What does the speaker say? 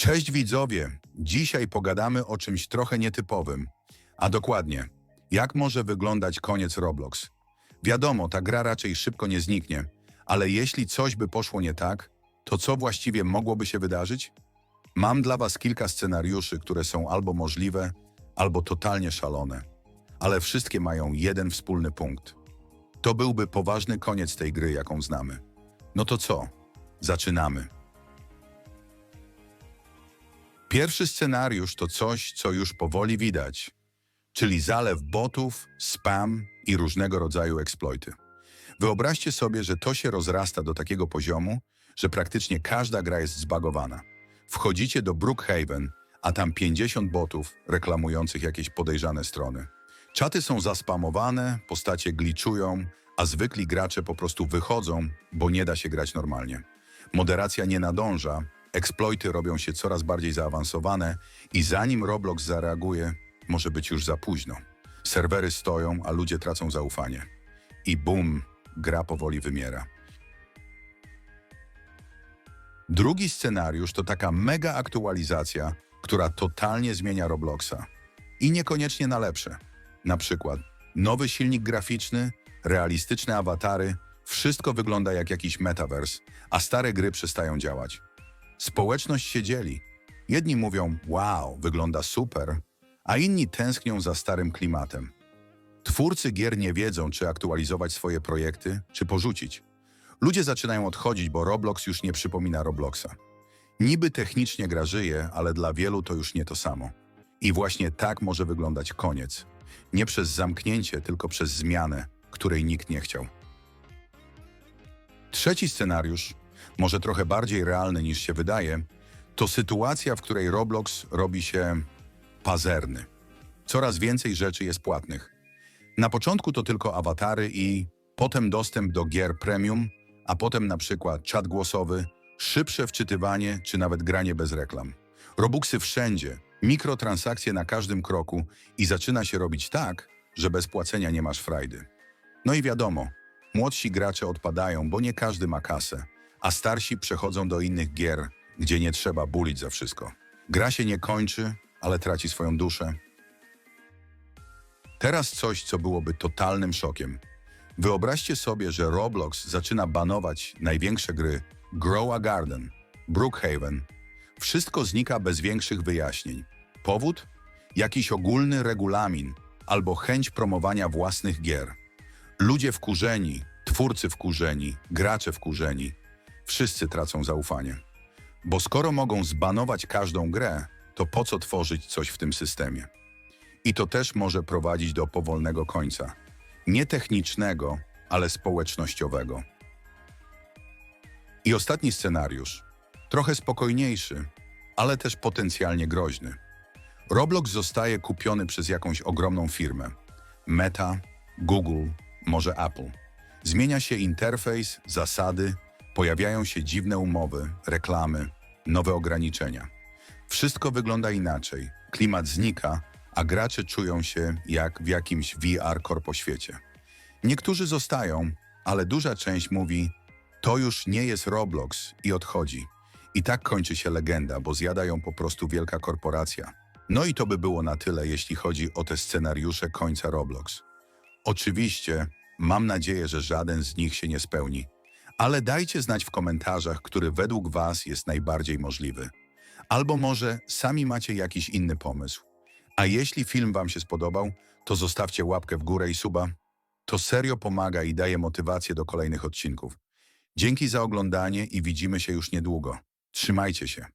Cześć widzowie! Dzisiaj pogadamy o czymś trochę nietypowym. A dokładnie, jak może wyglądać koniec Roblox? Wiadomo, ta gra raczej szybko nie zniknie, ale jeśli coś by poszło nie tak, to co właściwie mogłoby się wydarzyć? Mam dla was kilka scenariuszy, które są albo możliwe, albo totalnie szalone. Ale wszystkie mają jeden wspólny punkt. To byłby poważny koniec tej gry, jaką znamy. No to co? Zaczynamy. Pierwszy scenariusz to coś, co już powoli widać, czyli zalew botów, spam i różnego rodzaju eksploity. Wyobraźcie sobie, że to się rozrasta do takiego poziomu, że praktycznie każda gra jest zbagowana. Wchodzicie do Brookhaven, a tam 50 botów reklamujących jakieś podejrzane strony. Czaty są zaspamowane, postacie gliczują, a zwykli gracze po prostu wychodzą, bo nie da się grać normalnie. Moderacja nie nadąża, eksploity robią się coraz bardziej zaawansowane i zanim Roblox zareaguje, może być już za późno. Serwery stoją, a ludzie tracą zaufanie. I bum, gra powoli wymiera. Drugi scenariusz to taka mega aktualizacja, która totalnie zmienia Robloxa. I niekoniecznie na lepsze. Na przykład nowy silnik graficzny, realistyczne awatary, wszystko wygląda jak jakiś metaverse, a stare gry przestają działać. Społeczność się dzieli. Jedni mówią, wow, wygląda super, a inni tęsknią za starym klimatem. Twórcy gier nie wiedzą, czy aktualizować swoje projekty, czy porzucić. Ludzie zaczynają odchodzić, bo Roblox już nie przypomina Robloxa. Niby technicznie gra żyje, ale dla wielu to już nie to samo. I właśnie tak może wyglądać koniec. Nie przez zamknięcie, tylko przez zmianę, której nikt nie chciał. Trzeci scenariusz, może trochę bardziej realny niż się wydaje, to sytuacja, w której Roblox robi się pazerny. Coraz więcej rzeczy jest płatnych. Na początku to tylko awatary i potem dostęp do gier premium, a potem na przykład czat głosowy, szybsze wczytywanie czy nawet granie bez reklam. Robuxy wszędzie, mikrotransakcje na każdym kroku i zaczyna się robić tak, że bez płacenia nie masz frajdy. No i wiadomo, młodsi gracze odpadają, bo nie każdy ma kasę, a starsi przechodzą do innych gier, gdzie nie trzeba bulić za wszystko. Gra się nie kończy, ale traci swoją duszę. Teraz coś, co byłoby totalnym szokiem. Wyobraźcie sobie, że Roblox zaczyna banować największe gry Grow a Garden, Brookhaven. Wszystko znika bez większych wyjaśnień. Powód? Jakiś ogólny regulamin albo chęć promowania własnych gier. Ludzie wkurzeni, twórcy wkurzeni, gracze wkurzeni. Wszyscy tracą zaufanie. Bo skoro mogą zbanować każdą grę, to po co tworzyć coś w tym systemie? I to też może prowadzić do powolnego końca. Nie technicznego, ale społecznościowego. I ostatni scenariusz. Trochę spokojniejszy, ale też potencjalnie groźny. Roblox zostaje kupiony przez jakąś ogromną firmę. Meta, Google, może Apple. Zmienia się interfejs, zasady, pojawiają się dziwne umowy, reklamy, nowe ograniczenia. Wszystko wygląda inaczej, klimat znika, a gracze czują się jak w jakimś VR korpoświecie. Niektórzy zostają, ale duża część mówi, to już nie jest Roblox i odchodzi. I tak kończy się legenda, bo zjada ją po prostu wielka korporacja. No i to by było na tyle, jeśli chodzi o te scenariusze końca Roblox. Oczywiście, mam nadzieję, że żaden z nich się nie spełni, ale dajcie znać w komentarzach, który według Was jest najbardziej możliwy. Albo może sami macie jakiś inny pomysł. A jeśli film Wam się spodobał, to zostawcie łapkę w górę i suba. To serio pomaga i daje motywację do kolejnych odcinków. Dzięki za oglądanie i widzimy się już niedługo. Trzymajcie się.